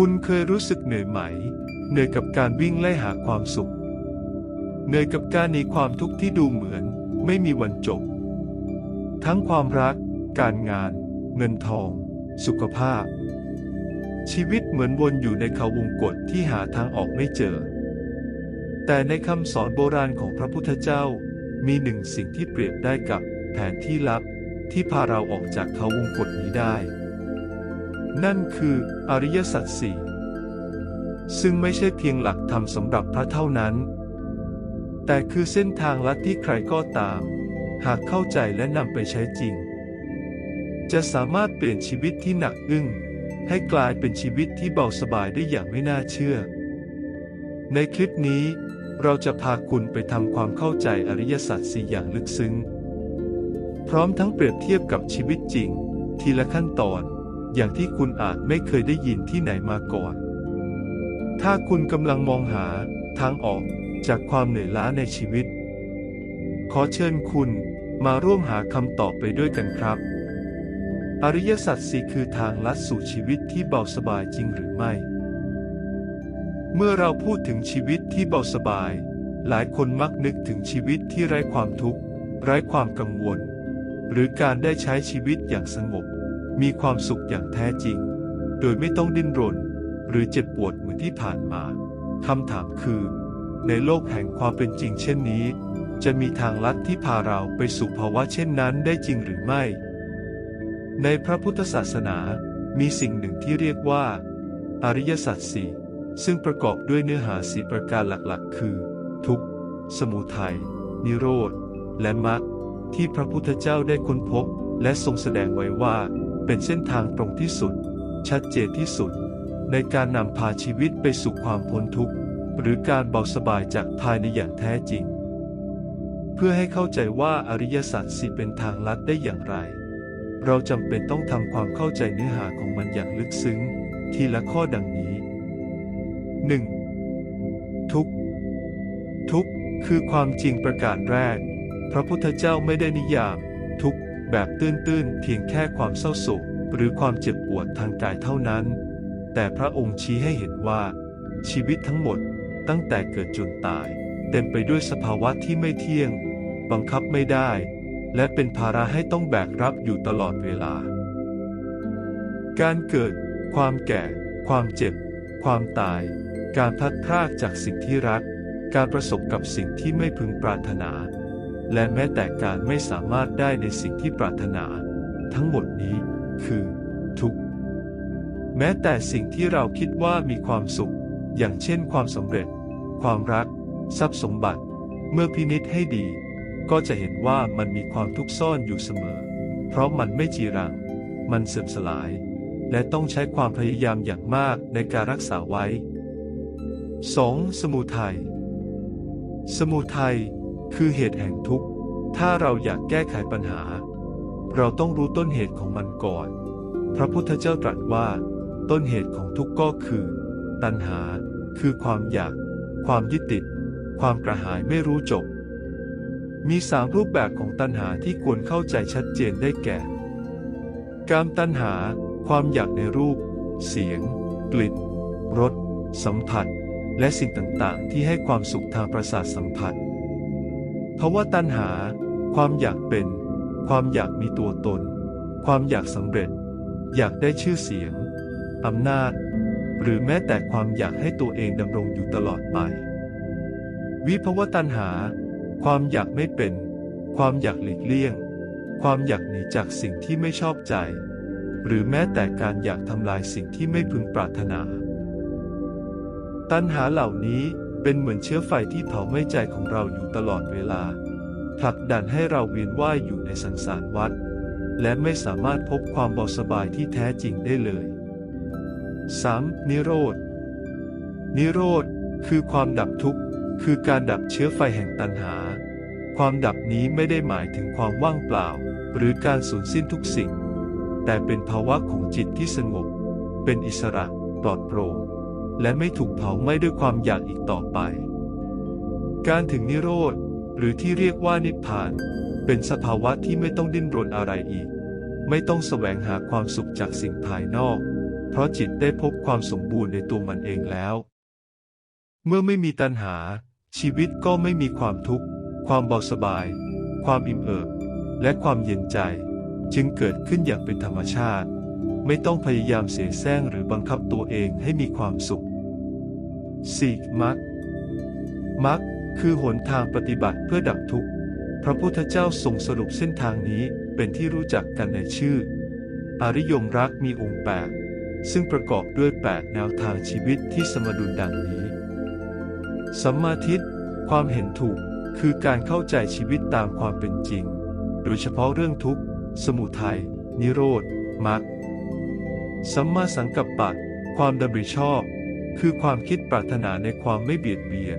คุณเคยรู้สึกเหนื่อยไหม เหนื่อยกับการวิ่งไล่หาความสุข เหนื่อยกับการหนีความทุกข์ที่ดูเหมือน ไม่มีวันจบ ทั้งความรัก การงาน เงินทอง สุขภาพ ชีวิตเหมือนวนอยู่ในเขาวงกฏที่หาทางออกไม่เจอ แต่ในคำสอนโบราณของพระพุทธเจ้า มีหนึ่งสิ่งที่เปรียบได้กับแผนที่ลับที่พาเราออกจากเขาวงกฏนี้ได้ นั่นคืออริยสัจสี่ซึ่งไม่ใช่เพียงหลักธรรมสำหรับพระเท่านั้น แต่คือเส้นทางลัดที่ใครก็ตาม หากเข้าใจและนำไปใช้จริง จะสามารถเปลี่ยนชีวิตที่หนักอึ้ง ให้กลายเป็นชีวิตที่เบาสบายได้อย่างไม่น่าเชื่อ ในคลิปนี้เราจะพาคุณไปทำความเข้าใจอริยสัจสี่อย่างลึกซึ้ง พร้อมทั้งเปรียบเทียบกับชีวิตจริง ทีละขั้นตอน อย่างที่คุณอาจไม่เคยได้ยินที่ไหนมาก่อน ถ้าคุณกำลังมองหาทางออกจากความเหนื่อยล้าในชีวิต ขอเชิญคุณมาร่วมหาคำตอบไปด้วยกันครับ อริยสัจสี่คือทางลัดสู่ชีวิตที่เบาสบายจริงหรือไม่ เมื่อเราพูดถึงชีวิตที่เบาสบาย หลายคนมักนึกถึงชีวิตที่ไร้ความทุกข์ ไร้ความกังวล หรือการได้ใช้ชีวิตอย่างสงบ มีความสุขอย่างแท้จริง โดยไม่ต้องดิ้นรน หรือเจ็บปวดเหมือนที่ผ่านมาคำถามคือ ในโลกแห่งความเป็นจริงเช่นนี้ จะมีทางลัดที่พาเราไปสู่ภาวะเช่นนั้นได้จริงหรือไม่ ในพระพุทธศาสนา มีสิ่งหนึ่งที่เรียกว่า อริยสัจสี่ซึ่งประกอบด้วยเนื้อหาสีประการหลักๆ คือ ทุกข์สมุทัย นิโรธ และมรรคที่พระพุทธเจ้าได้ค้นพบ และทรงแสดงไว้ว่า เป็นเส้นทางตรงที่สุด ชัดเจนที่สุด ในการนำพาชีวิตไปสู่ความพ้นทุกข์ หรือการเบาสบายจากภายในอย่างแท้จริง เพื่อให้เข้าใจว่าอริยสัจสี่เป็นทางลัดได้อย่างไร เราจำเป็นต้องทำความเข้าใจเนื้อหาของมันอย่างลึกซึ้ง ทีละข้อดังนี้ 1. ทุกทุกคือความจริงประการแรก พระพุทธเจ้าไม่ได้นิยาม ทุก แบบตื้นๆเพียงแค่ความเศร้าโศกหรือความเจ็บปวดทางกายเท่านั้น แต่พระองค์ชี้ให้เห็นว่า ชีวิตทั้งหมดตั้งแต่เกิดจนตาย เต็มไปด้วยสภาวะที่ไม่เที่ยง บังคับไม่ได้ และเป็นภาระให้ต้องแบกรับอยู่ตลอดเวลา การเกิด ความแก่ ความเจ็บ ความตาย การพลัดพรากจากสิ่งที่รัก การประสบกับสิ่งที่ไม่พึงปรารถนา และแม้แต่การไม่สามารถได้ในสิ่งที่ปรารถนา ทั้งหมดนี้คือทุกข์ แม้แต่สิ่งที่เราคิดว่ามีความสุข อย่างเช่นความสำเร็จ ความรัก ทรัพย์สมบัติ เมื่อพินิษให้ดี ก็จะเห็นว่ามันมีความทุกข์ซ่อนอยู่เสมอ เพราะมันไม่จีรัง มันเสื่อมสลาย และต้องใช้ความพยายามอย่างมากในการรักษาไว้ 2. สมุทัยสมุทัย คือเหตุแห่งทุกข์ ถ้าเราอยากแก้ไขปัญหา เราต้องรู้ต้นเหตุของมันก่อน พระพุทธเจ้าตรัสว่า ต้นเหตุของทุกข์ก็คือ ตัณหา คือความอยาก ความยึดติด ความกระหายไม่รู้จบ มีสามรูปแบบของตัณหาที่ควรเข้าใจชัดเจนได้แก่ การตัณหา ความอยากในรูป เสียง กลิ่น รส สัมผัส และสิ่งต่างๆ ที่ให้ความสุขทางประสาทสัมผัส เพราว่าตัณหา ความอยากเป็น ความอยากมีตัวตน ความอยากสำเร็จ อยากได้ชื่อเสียงอำนาจ หรือแม้แต่ความอยากให้ตัวเองดำรงอยู่ตลอดไป วิภวตัณหา ความอยากไม่เป็น ความอยากหลีกเลี่ยง ความอยากหนีจากสิ่งที่ไม่ชอบใจ หรือแม้แต่การอยากทำลายสิ่งที่ไม่พึงปรารถนา ตัณหาเหล่านี้ เป็นเหมือนเชื้อไฟที่เผาไหม้ใจของเราอยู่ตลอดเวลาผลักดันให้เราเวียนว่ายอยู่ในสังสารวัฏและไม่สามารถพบความเบาสบายที่แท้จริงได้เลย 3. นิโรธ นิโรธ คือความดับทุกข์ คือการดับเชื้อไฟแห่งตัณหา ความดับนี้ไม่ได้หมายถึงความว่างเปล่า หรือการสูญสิ้นทุกสิ่ง แต่เป็นภาวะของจิตที่สงบ เป็นอิสระ ปลอดโปร่ง และไม่ถูกเผาไหม้ด้วยความอยากอีกต่อไป การถึงนิโรธ หรือที่เรียกว่านิพพาน เป็นสภาวะที่ไม่ต้องดิ้นรนอะไรอีก ไม่ต้องแสวงหาความสุขจากสิ่งภายนอก เพราะจิตได้พบความสมบูรณ์ในตัวมันเองแล้ว เมื่อไม่มีตัณหา ชีวิตก็ไม่มีความทุกข์ ความเบาสบาย ความอิ่มเอิบ และความเย็นใจ จึงเกิดขึ้นอย่างเป็นธรรมชาติ ไม่ต้องพยายามเสแสร้งหรือบังคับตัวเองให้มีความสุข 4. มักมักคือหนทางปฏิบัติเพื่อดับทุกข์ พระพุทธเจ้าทรงสรุปเส้นทางนี้เป็นที่รู้จักกันในชื่อ อริยมรักมีองค์แปดซึ่งประกอบด้วย 8 แนวทางชีวิตที่สมดุลดังนี้ สัมมาทิฏฐิความเห็นถูกคือการเข้าใจชีวิตตามความเป็นจริง โดยเฉพาะเรื่องทุกข์ สมุทัย นิโรธ มรรค สัมมาสังกัปปะ ความดำริชอบ คือความคิดปรารถนาในความไม่เบียดเบียน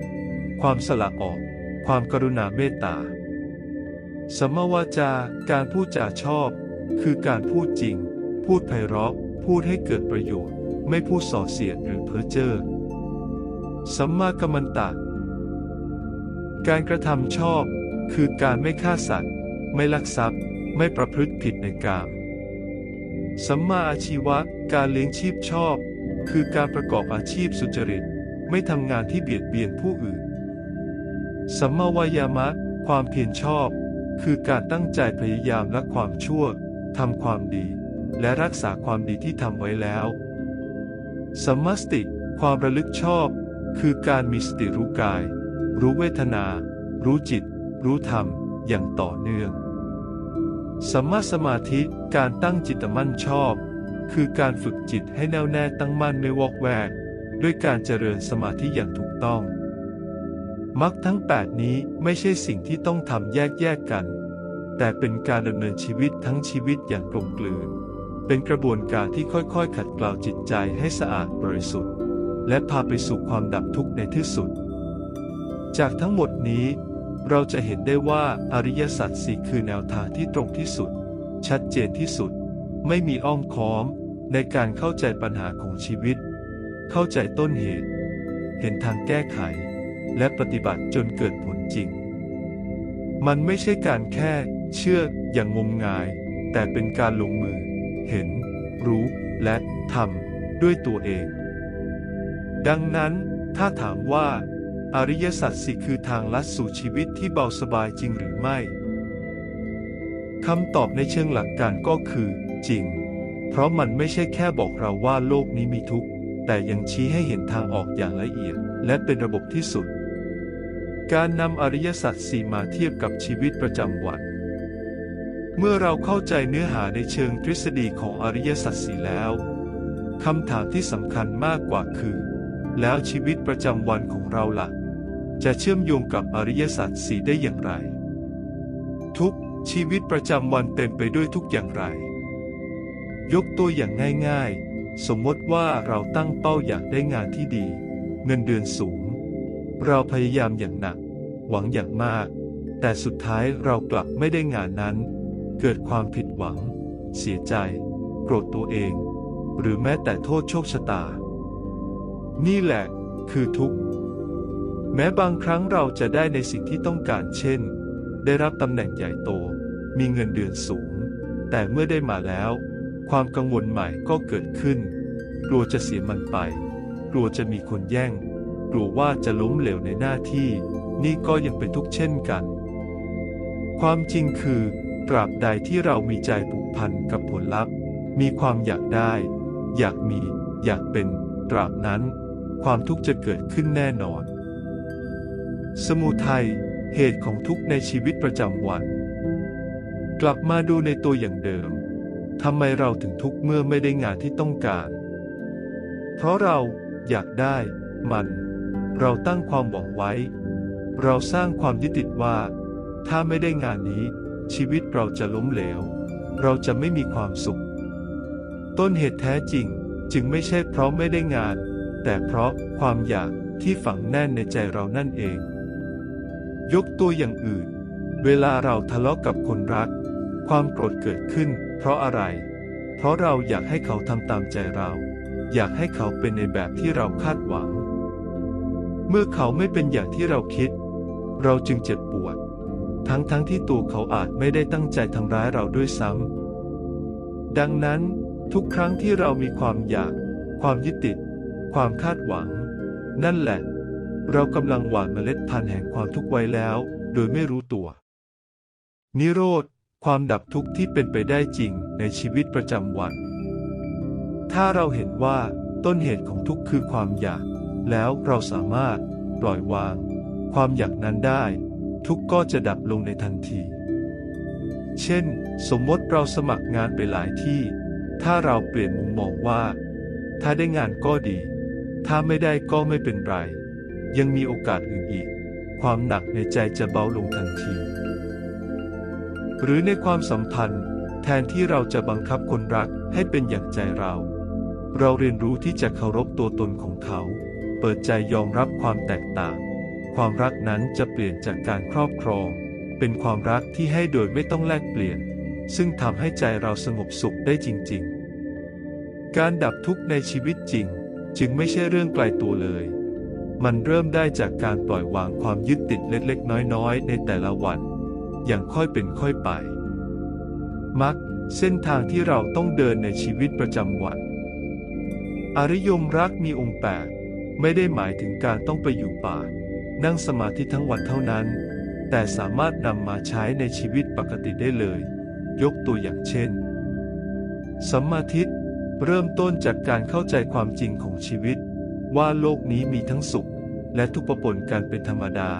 ความสละออก ความกรุณาเมตตา สัมมาวาจา การพูดจาชอบ คือการพูดจริง พูดไพเราะ พูดให้เกิดประโยชน์ ไม่พูดส่อเสียดหรือเพ้อเจ้อ สัมมากัมมันตะ การกระทำชอบ คือการไม่ฆ่าสัตว์ ไม่ลักทรัพย์ ไม่ประพฤติผิดในกาม สัมมาอาชีวะ การเลี้ยงชีพชอบ คือการประกอบอาชีพสุจริต ไม่ทำงานที่เบียดเบียนผู้อื่น สัมมาวายามะ ความเพียรชอบ คือการตั้งใจพยายามละความชั่วทำความดี และรักษาความดีที่ทำไว้แล้วสัมมาสติ ความระลึกชอบ คือการมีสติรู้กาย รู้เวทนา รู้จิต รู้ธรรม อย่างต่อเนื่อง สัมมาสมาธิการตั้งจิตมั่นชอบ คือการฝึกจิตให้แน่วแน่ตั้งมั่นไม่วอกแวก ด้วยการเจริญสมาธิอย่างถูกต้องมรรคทั้ง 8 นี้ไม่ใช่สิ่งที่ต้องทำแยกแยกกัน แต่เป็นการดำเนินชีวิตทั้งชีวิตอย่างกลมกลืน เป็นกระบวนการที่ค่อยๆ ขัดเกลาจิตใจให้สะอาดบริสุทธิ์ และพาไปสู่ความดับทุกข์ในที่สุด จากทั้งหมดนี้ เราจะเห็นได้ว่าอริยสัจสี่คือแนวทางที่ตรงที่สุด ชัดเจนที่สุด ไม่มีอ้อมค้อม ในการเข้าใจปัญหาของชีวิต เข้าใจต้นเหตุ เห็นทางแก้ไข และปฏิบัติจนเกิดผลจริง มันไม่ใช่การแค่เชื่ออย่างงมงาย แต่เป็นการลงมือ เห็น รู้และทำด้วยตัวเอง ดังนั้นถ้าถามว่า อริยสัจสี่คือทางลัดสู่ชีวิตที่เบาสบายจริงหรือไม่ คำตอบในเชิงหลักการก็คือ จริง เพราะมันไม่ใช่แค่บอกเราว่าโลกนี้มีทุกข์ แต่ยังชี้ให้เห็นทางออกอย่างละเอียด และเป็นระบบที่สุด การนำอริยสัจสี่มาเทียบกับชีวิตประจำวัน เมื่อเราเข้าใจเนื้อหาในเชิงทฤษฎีของอริยสัจสี่แล้วคำถามที่สำคัญมากกว่าคือ แล้วชีวิตประจำวันของเราล่ะ จะเชื่อมโยงกับอริยสัจสี่ได้อย่างไร ทุกชีวิตประจำวันเต็มไปด้วยทุกอย่างไร ยกตัวอย่างง่ายๆ สมมติว่าเราตั้งเป้าอยากได้งานที่ดี เงินเดือนสูง เราพยายามอย่างหนัก หวังอย่างมาก แต่สุดท้ายเรากลับไม่ได้งานนั้น เกิดความผิดหวัง เสียใจ โกรธตัวเอง หรือแม้แต่โทษโชคชะตา นี่แหละ คือทุกข์ แม้บางครั้งเราจะได้ในสิ่งที่ต้องการเช่น ได้รับตำแหน่งใหญ่โต มีเงินเดือนสูง แต่เมื่อได้มาแล้ว ความกังวลใหม่ก็เกิดขึ้น กลัวจะเสียมันไป กลัวจะมีคนแย่ง กลัวว่าจะล้มเหลวในหน้าที่ นี่ก็ยังเป็นทุกข์เช่นกัน ความจริงคือ ตราบใดที่เรามีใจผูกพันกับผลลัพธ์ มีความอยากได้ อยากมี อยากเป็น ตราบนั้น ความทุกข์จะเกิดขึ้นแน่นอน สมุทัย เหตุของทุกข์ในชีวิตประจำวัน กลับมาดูในตัวอย่างเดิม ทำไมเราถึงทุกข์เมื่อไม่ได้งานที่ต้องการ เพราะเราอยากได้ มัน เราตั้งความหวังไว้ เราสร้างความยึดติดว่า ถ้าไม่ได้งานนี้ ชีวิตเราจะล้มเหลว เราจะไม่มีความสุข ต้นเหตุแท้จริงจึงไม่ใช่เพราะไม่ได้งาน แต่เพราะความอยากที่ฝังแน่นในใจเรานั่นเอง ยกตัวอย่างอื่น เวลาเราทะเลาะกับคนรัก ความโกรธเกิดขึ้น เพราะอะไร เพราะเราอยากให้เขาทำตามใจเรา อยากให้เขาเป็นในแบบที่เราคาดหวัง เมื่อเขาไม่เป็นอย่างที่เราคิด เราจึงเจ็บปวด ทั้งๆทที่ตัวเขาอาจไม่ได้ตั้งใจทำร้ายเราด้วยซ้ำดังนั้นทุกครั้งที่เรามีความอยาก ความยึดติด ความคาดหวัง นั่นแหละ เรากำลังหว่านเมล็ดพันธุ์แห่งความทุกข์ไว้แล้ว โดยไม่รู้ตัว นิโรธ ความดับทุกข์ที่เป็นไปได้จริงในชีวิตประจำวัน ถ้าเราเห็นว่าต้นเหตุของทุกข์คือความอยาก แล้วเราสามารถปล่อยวาง ความอยากนั้นได้ ทุกข์ก็จะดับลงในทันที เช่น สมมติเราสมัครงานไปหลายที่ ถ้าเราเปลี่ยนมุมมองว่า ถ้าได้งานก็ดี ถ้าไม่ได้ก็ไม่เป็นไร ยังมีโอกาสอื่นอีก ความหนักในใจจะเบาลงทันที หรือในความสัมพันธ์ แทนที่เราจะบังคับคนรักให้เป็นอย่างใจเรา เราเรียนรู้ที่จะเคารพตัวตนของเขา เปิดใจยอมรับความแตกต่าง ความรักนั้นจะเปลี่ยนจากการครอบครอง เป็นความรักที่ให้โดยไม่ต้องแลกเปลี่ยน ซึ่งทำให้ใจเราสงบสุขได้จริง ๆ การดับทุกข์ในชีวิตจริง จึงไม่ใช่เรื่องไกลตัวเลย มันเริ่มได้จากการปล่อยวางความยึดติดเล็กๆ น้อยๆ ในแต่ละวัน อย่างค่อยเป็นค่อยไป มักเส้นทางที่เราต้องเดินในชีวิตประจำวัน อริยมรักมีองค์แปดไม่ได้หมายถึงการต้องไปอยู่ป่า นั่งสมาธิทั้งวันเท่านั้น แต่สามารถนำมาใช้ในชีวิตปกติได้เลย ยกตัวอย่างเช่น สัมมาทิฏฐิ เริ่มต้นจากการเข้าใจความจริงของชีวิต ว่าโลกนี้มีทั้งสุข และทุกข์ปนกันเป็นธรรมดา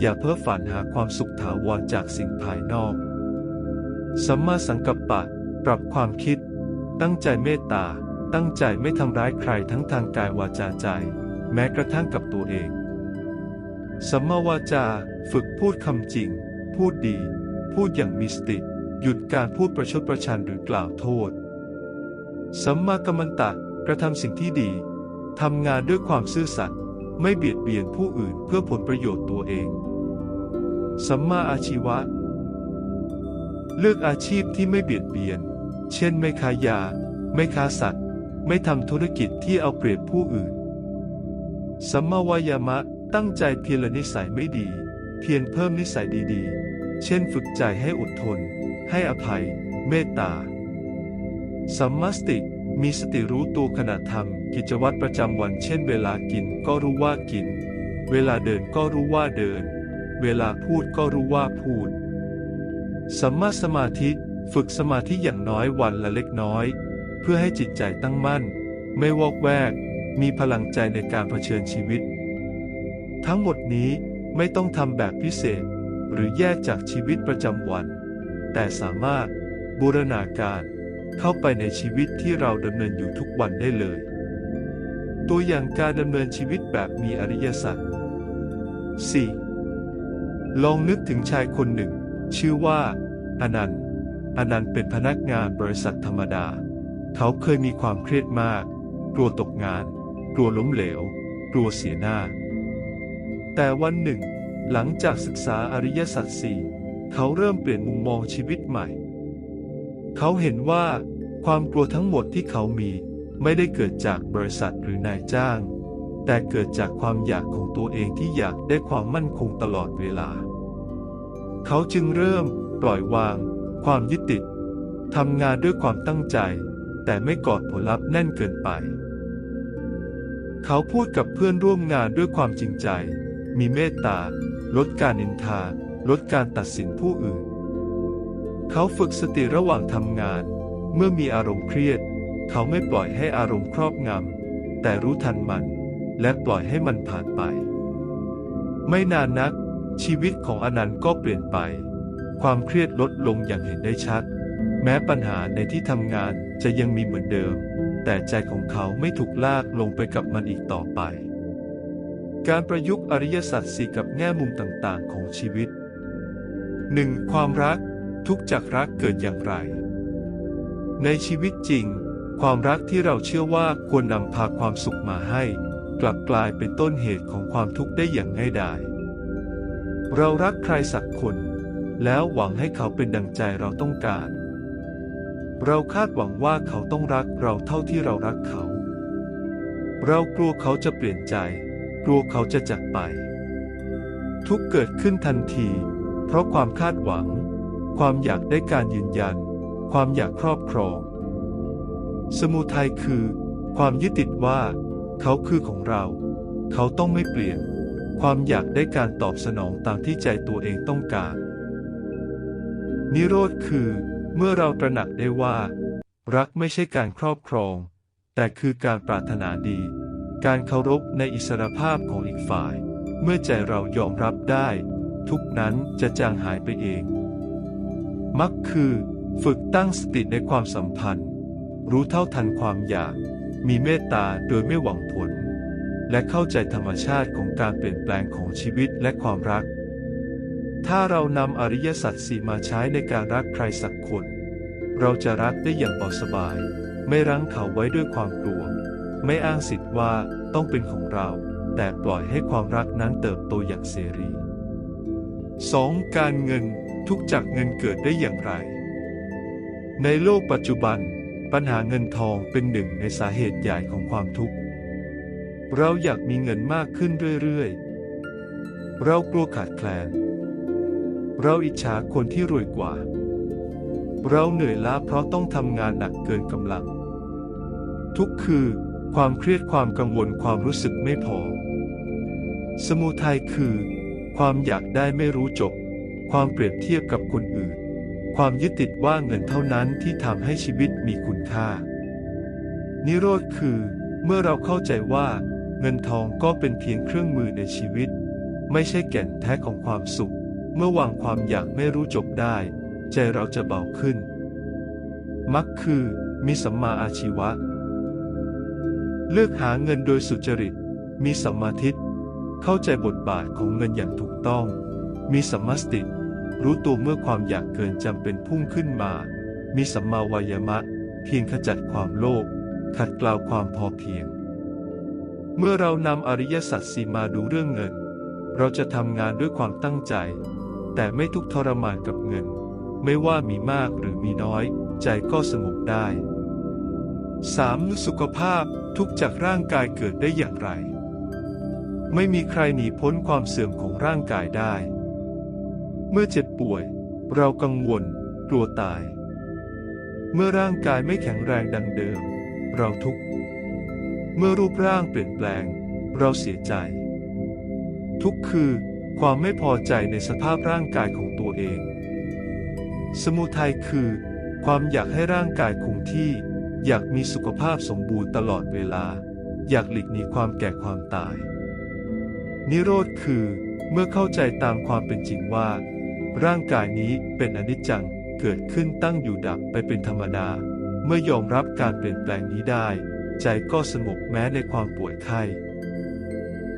อย่าเพ้อฝันหาความสุขถาวรจากสิ่งภายนอก สัมมาสังกัปปะ ปรับความคิด ตั้งใจเมตตา ตั้งใจไม่ทำร้ายใครทั้งทางกายวาจาใจ แม้กระทั่งกับตัวเอง สัมมาวาจา ฝึกพูดคำจริง พูดดี พูดอย่างมีสติ หยุดการพูดประชดประชันหรือกล่าวโทษ สัมมากัมมันตะกระทำสิ่งที่ดีทำงานด้วยความซื่อสัตย์ไม่เบียดเบียนผู้อื่นเพื่อผลประโยชน์ตัวเอง สัมมาอาชีวะ เลือกอาชีพที่ไม่เบียดเบียน เช่น ไม่ค้ายา ไม่ค้าสัตว์ ไม่ทำธุรกิจที่เอาเปรียบผู้อื่น สัมมาวายามะตั้งใจเพียรนิสัยไม่ดี เพียรเพิ่มนิสัยดีๆ เช่น ฝึกใจให้อดทน ให้อภัย เมตตา สัมมาสติ มีสติรู้ตัวขณะทำกิจวัตรประจำวันเช่น เวลากินก็รู้ว่ากิน เวลาเดินก็รู้ว่าเดิน เวลาพูดก็รู้ว่าพูด สัมมาสมาธิฝึกสมาธิอย่างน้อยวันละเล็กน้อย เพื่อให้จิตใจตั้งมั่น ไม่วอกแวก มีพลังใจในการเผชิญชีวิต ทั้งหมดนี้ไม่ต้องทำแบบพิเศษ หรือแยกจากชีวิตประจำวัน แต่สามารถบูรณาการ เข้าไปในชีวิตที่เราดำเนินอยู่ทุกวันได้เลย ตัวอย่างการดำเนินชีวิตแบบมีอริยสัจ 4. ลองนึกถึงชายคนหนึ่ง ชื่อว่าอนันต์อนันต์เป็นพนักงานบริษัทธรรมดา เขาเคยมีความเครียดมาก กลัวตกงาน กลัวล้มเหลว กลัวเสียหน้า แต่วันหนึ่ง หลังจากศึกษาอริยสัจสี่เขาเริ่มเปลี่ยนมุมมองชีวิตใหม่ เขาเห็นว่าความกลัวทั้งหมดที่เขามีไม่ได้เกิดจากบริษัทหรือนายจ้าง แต่เกิดจากความอยากของตัวเองที่อยากได้ความมั่นคงตลอดเวลา เขาจึงเริ่มปล่อยวาง ความยึดติดทำงานด้วยความตั้งใจ แต่ไม่กอดผลลัพธ์แน่นเกินไป เขาพูดกับเพื่อนร่วมงานด้วยความจริงใจ มีเมตตา ลดการนินทา ลดการตัดสินผู้อื่น เขาฝึกสติระหว่างทำงาน เมื่อมีอารมณ์เครียด เขาไม่ปล่อยให้อารมณ์ครอบงำ แต่รู้ทันมัน และปล่อยให้มันผ่านไป ไม่นานนัก ชีวิตของอนันต์ก็เปลี่ยนไป ความเครียดลดลงอย่างเห็นได้ชัด แม้ปัญหาในที่ทำงานจะยังมีเหมือนเดิม แต่ใจของเขาไม่ถูกลากลงไปกับมันอีกต่อไป การประยุกต์อริยสัจสี่กับแง่มุมต่างๆ ของชีวิต 1. ความรัก ทุกจากรักเกิดอย่างไร ในชีวิตจริง ความรักที่เราเชื่อว่าควรนำพาความสุขมาให้ กลับกลายเป็นต้นเหตุของความทุกข์ได้อย่างง่ายดาย เรารักใครสักคน แล้วหวังให้เขาเป็นดังใจเราต้องการ เราคาดหวังว่าเขาต้องรักเราเท่าที่เรารักเขา เรากลัวเขาจะเปลี่ยนใจ กลัวเขาจะจากไป ทุกเกิดขึ้นทันที เพราะความคาดหวัง ความอยากได้การยืนยัน ความอยากครอบครอง สมุทัยคือ ความยึดติดว่า เขาคือของเรา เขาต้องไม่เปลี่ยน ความอยากได้การตอบสนองตามที่ใจตัวเองต้องการ นิโรธคือ เมื่อเราตระหนักได้ว่า รักไม่ใช่การครอบครอง แต่คือการปรารถนาดี การเคารพในอิสรภาพของอีกฝ่าย เมื่อใจเรายอมรับได้ ทุกนั้นจะจางหายไปเอง มักคือ ฝึกตั้งสติในความสัมพันธ์ รู้เท่าทันความอยาก มีเมตตาโดยไม่หวังผล และเข้าใจธรรมชาติของการเปลี่ยนแปลงของชีวิตและความรัก ถ้าเรานำอริยสัจสี่มาใช้ในการรักใครสักคน เราจะรักได้อย่างเบาสบาย ไม่รั้งเขาไว้ด้วยความกลัว ไม่อ้างสิทธิ์ว่าต้องเป็นของเรา แต่ปล่อยให้ความรักนั้นเติบโตอย่างเสรี 2. การเงินทุกจากเงินเกิดได้อย่างไร ในโลกปัจจุบัน ปัญหาเงินทองเป็นหนึ่งในสาเหตุใหญ่ของความทุกข์ เราอยากมีเงินมากขึ้นเรื่อยๆ เรากลัวขาดแคลน เราอิจฉาคนที่รวยกว่า เราเหนื่อยล้าเพราะต้องทำงานหนักเกินกำลัง ทุกคือความเครียดความกังวลความรู้สึกไม่พอ สมุทัยคือ ความอยากได้ไม่รู้จบ ความเปรียบเทียบกับคนอื่น ความยึดติดว่าเงินเท่านั้นที่ทำให้ชีวิตมีคุณค่า นิโรธคือ เมื่อเราเข้าใจว่า เงินทองก็เป็นเพียงเครื่องมือในชีวิต ไม่ใช่แก่นแท้ของความสุข เมื่อวางความอยากไม่รู้จบได้ ใจเราจะเบาขึ้น มักคือมีสัมมาอาชีวะ เลือกหาเงินโดยสุจริต มีสัมมาทิฏฐิ เข้าใจบทบาทของเงินอย่างถูกต้อง มีสัมมาสติ รู้ตัวเมื่อความอยากเกินจำเป็นพุ่งขึ้นมา มีสัมมาวายามะ เพียงขจัดความโลภ ขัดเกลาความพอเพียง เมื่อเรานำอริยสัจสีมาดูเรื่องเงิน เราจะทำงานด้วยความตั้งใจ แต่ไม่ทุกข์ทรมานกับเงิน ไม่ว่ามีมากหรือมีน้อย ใจก็สงบได้ 3. สุขภาพทุกจากร่างกายเกิดได้อย่างไร ไม่มีใครหนีพ้นความเสื่อมของร่างกายได้ เมื่อเจ็บป่วย เรากังวล กลัวตาย เมื่อร่างกายไม่แข็งแรงดังเดิม เราทุกข์ เมื่อรูปร่างเปลี่ยนแปลง เราเสียใจ ทุกข์คือความไม่พอใจในสภาพร่างกายของตัวเอง สมุทัยคือ ความอยากให้ร่างกายคงที่ อยากมีสุขภาพสมบูรณ์ตลอดเวลา อยากหลีกหนีความแก่ความตาย นิโรธคือเมื่อเข้าใจตามความเป็นจริงว่า ร่างกายนี้เป็นอนิจจังเกิดขึ้นตั้งอยู่ดับไปเป็นธรรมดา เมื่อยอมรับการเปลี่ยนแปลงนี้ได้ ใจก็สงบแม้ในความป่วยไข้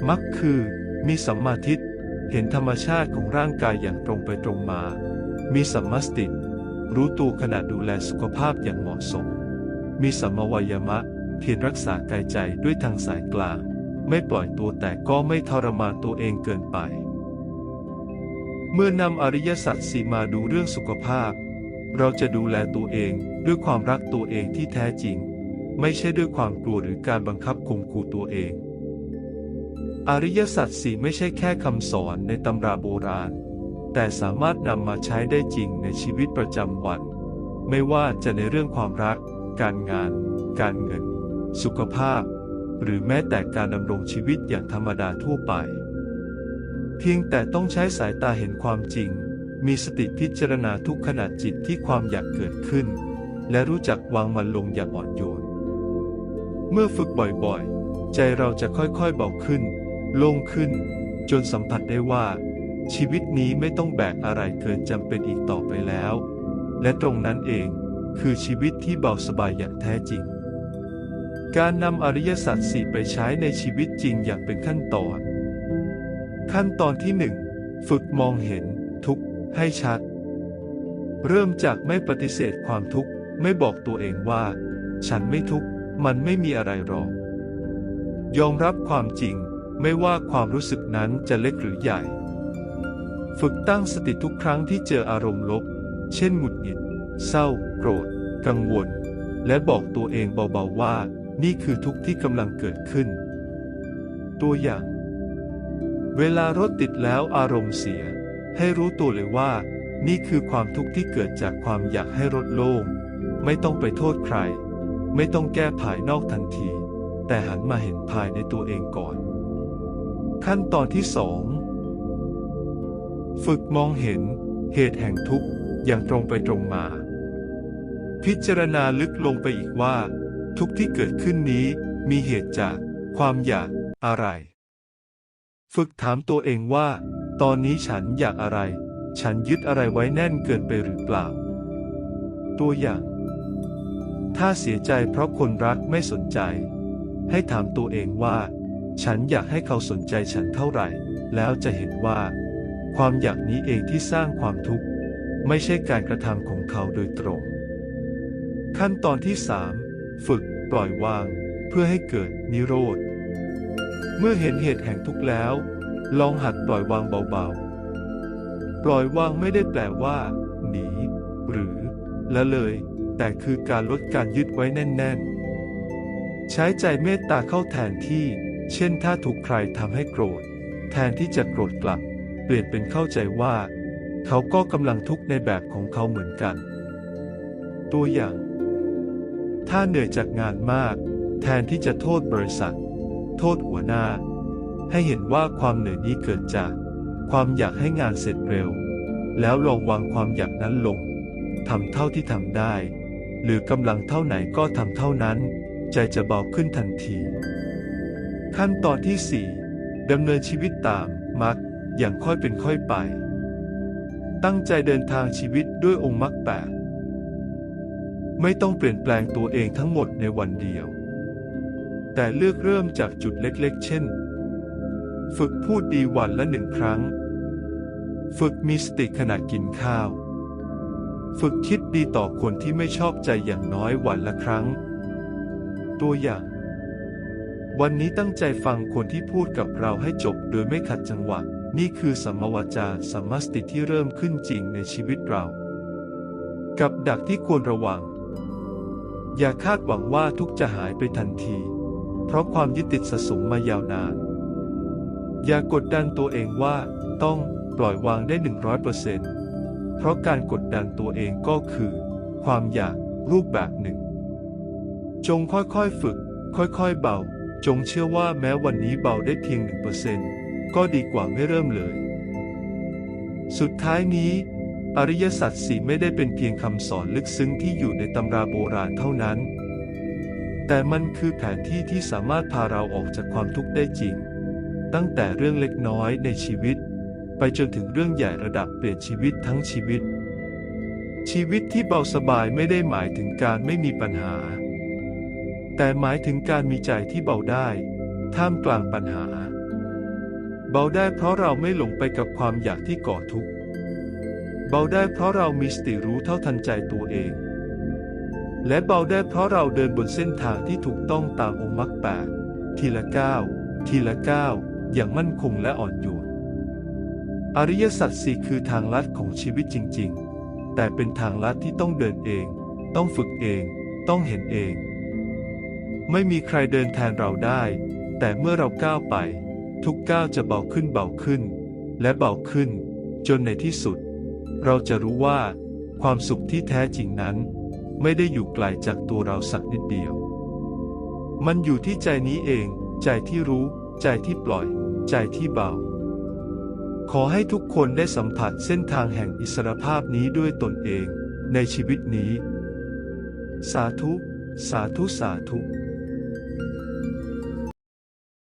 มักคือ มีสัมมาทิฏฐิเห็นธรรมชาติของร่างกายอย่างตรงไปตรงมา มีสัมมาสติ รู้ตัวขณะดูแลสุขภาพอย่างเหมาะสม มีสัมมวายมะ เพียรรักษากายใจด้วยทางสายกลาง ไม่ปล่อยตัวแต่ก็ไม่ทรมานตัวเองเกินไป เมื่อนำอริยสัจสีมาดูเรื่องสุขภาพ เราจะดูแลตัวเองด้วยความรักตัวเองที่แท้จริง ไม่ใช่ด้วยความกลัวหรือการบังคับข่มขู่ตัวเอง อริยสัจสี่ไม่ใช่แค่คำสอนในตำราโบราณ แต่สามารถนำมาใช้ได้จริงในชีวิตประจำวัน ไม่ว่าจะในเรื่องความรัก การงาน การเงิน สุขภาพ หรือแม้แต่การดำรงชีวิตอย่างธรรมดาทั่วไป เพียงแต่ต้องใช้สายตาเห็นความจริง มีสติพิจารณาทุกขณะจิตที่ความอยากเกิดขึ้น และรู้จักวางมันลงอย่างอ่อนโยน เมื่อฝึกบ่อยๆ ใจเราจะค่อยๆเบาขึ้น โล่งขึ้น จนสัมผัสได้ว่า ชีวิตนี้ไม่ต้องแบกอะไรเกินจำเป็นอีกต่อไปแล้ว และตรงนั้นเองคือชีวิตที่เบาสบายอย่างแท้จริง การนำอริยสัจสี่ไปใช้ในชีวิตจริงอย่างเป็นขั้นตอน ขั้นตอนที่หนึ่งฝึกมองเห็นทุกข์ให้ชัด เริ่มจากไม่ปฏิเสธความทุกข์ ไม่บอกตัวเองว่า ฉันไม่ทุกข์ มันไม่มีอะไรหรอก ยอมรับความจริง ไม่ว่าความรู้สึกนั้นจะเล็กหรือใหญ่ ฝึกตั้งสติทุกครั้งที่เจออารมณ์ลบ เช่นหงุดหงิด เศร้า โกรธ กังวล และบอกตัวเองเบาๆว่า นี่คือทุกข์ที่กำลังเกิดขึ้น ตัวอย่าง เวลารถติดแล้วอารมณ์เสีย ให้รู้ตัวเลยว่า นี่คือความทุกข์ที่เกิดจากความอยากให้รถโล่ง ไม่ต้องไปโทษใคร ไม่ต้องแก้ภายนอกทันที แต่หันมาเห็นภายในตัวเองก่อน ขั้นตอนที่สองฝึกมองเห็นเหตุแห่งทุกข์อย่างตรงไปตรงมา พิจารณาลึกลงไปอีกว่า ทุกที่เกิดขึ้นนี้มีเหตุจากความอยากอะไร ฝึกถามตัวเองว่า ตอนนี้ฉันอยากอะไร ฉันยึดอะไรไว้แน่นเกินไปหรือเปล่า ตัวอย่าง ถ้าเสียใจเพราะคนรักไม่สนใจ ให้ถามตัวเองว่า ฉันอยากให้เขาสนใจฉันเท่าไหร่ แล้วจะเห็นว่า ความอยากนี้เองที่สร้างความทุกข์ ไม่ใช่การกระทำของเขาโดยตรง ขั้นตอนที่ 3 ฝึก ปล่อยวาง เพื่อให้เกิดนิโรธ เมื่อเห็นเหตุแห่งทุกข์แล้ว ลองหัดปล่อยวางเบาๆ ปล่อยวางไม่ได้แปลว่า หนี หรือละเลย แต่คือการลดการยึดไว้แน่น ๆ ใช้ใจเมตตาเข้าแทนที่ เช่นถ้าถูกใครทำให้โกรธ แทนที่จะโกรธกลับ เปลี่ยนเป็นเข้าใจว่า เขาก็กำลังทุกข์ในแบบของเขาเหมือนกัน ตัวอย่าง ถ้าเหนื่อยจากงานมาก แทนที่จะโทษบริษัท โทษหัวหน้า ให้เห็นว่าความเหนื่อยนี้เกิดจาก ความอยากให้งานเสร็จเร็ว แล้วลองวางความอยากนั้นลงทำเท่าที่ทำได้ หรือกำลังเท่าไหนก็ทำเท่านั้น ใจจะเบาขึ้นทันที ขั้นตอนที่ 4ดำเนินชีวิตตามมักอย่างค่อยเป็นค่อยไป ตั้งใจเดินทางชีวิตด้วยองค์มรรคแปด ไม่ต้องเปลี่ยนแปลงตัวเองทั้งหมดในวันเดียว แต่เลือกเริ่มจากจุดเล็กๆ เช่น ฝึกพูดดีวันละหนึ่งครั้ง ฝึกมีสติขณะกินข้าว ฝึกคิดดีต่อคนที่ไม่ชอบใจอย่างน้อยวันละครั้ง ตัวอย่าง วันนี้ตั้งใจฟังคนที่พูดกับเราให้จบโดยไม่ขัดจังหวะ นี่คือสัมมาวาจาสัมมสติที่เริ่มขึ้นจริงในชีวิตเรา กับดักที่ควรระวัง อย่าคาดหวังว่าทุกจะหายไปทันที เพราะความยึดติดสะสมมายาวนาน อย่ากดดันตัวเองว่า ต้องปล่อยวางได้หนึ่งร้อยเปอร์เซ็นต์เพราะการกดดันตัวเองก็คือ ความอยากรูปแบบหนึ่ง จงค่อยๆฝึก ค่อยๆเบา จงเชื่อว่าแม้วันนี้เบาได้เพียงหนึ่งเปอร์เซ็นต์ก็ดีกว่าไม่เริ่มเลย สุดท้ายนี้ อริยสัจสี่ไม่ได้เป็นเพียงคำสอนลึกซึ้งที่อยู่ในตำราโบราณเท่านั้น แต่มันคือแผนที่ที่สามารถพาเราออกจากความทุกข์ได้จริง ตั้งแต่เรื่องเล็กน้อยในชีวิต ไปจนถึงเรื่องใหญ่ระดับเปลี่ยนชีวิตทั้งชีวิต ชีวิตที่เบาสบายไม่ได้หมายถึงการไม่มีปัญหา แต่หมายถึงการมีใจที่เบาได้ ท่ามกลางปัญหา เบาได้เพราะเราไม่หลงไปกับความอยากที่ก่อทุกข์ เบาได้เพราะเรามีสติรู้เท่าทันใจตัวเอง และเบาได้เพราะเราเดินบนเส้นทางที่ถูกต้องตามองค์มรรคแปดทีละก้าวทีละก้าวอย่างมั่นคงและอ่อนโยนอริยสัจสี่คือทางลัดของชีวิตจริง ๆ แต่เป็นทางลัดที่ต้องเดินเอง ต้องฝึกเอง ต้องเห็นเอง ไม่มีใครเดินแทนเราได้ แต่เมื่อเราก้าวไป ทุกก้าวจะเบาขึ้นเบาขึ้น และเบาขึ้น จนในที่สุด เราจะรู้ว่า ความสุขที่แท้จริงนั้น ไม่ได้อยู่ไกลจากตัวเราสักนิดเดียว มันอยู่ที่ใจนี้เอง ใจที่รู้ ใจที่ปล่อย ใจที่เบา ขอให้ทุกคนได้สัมผัสเส้นทางแห่งอิสรภาพนี้ด้วยตนเอง ในชีวิตนี้ สาธุ สาธุ สาธุ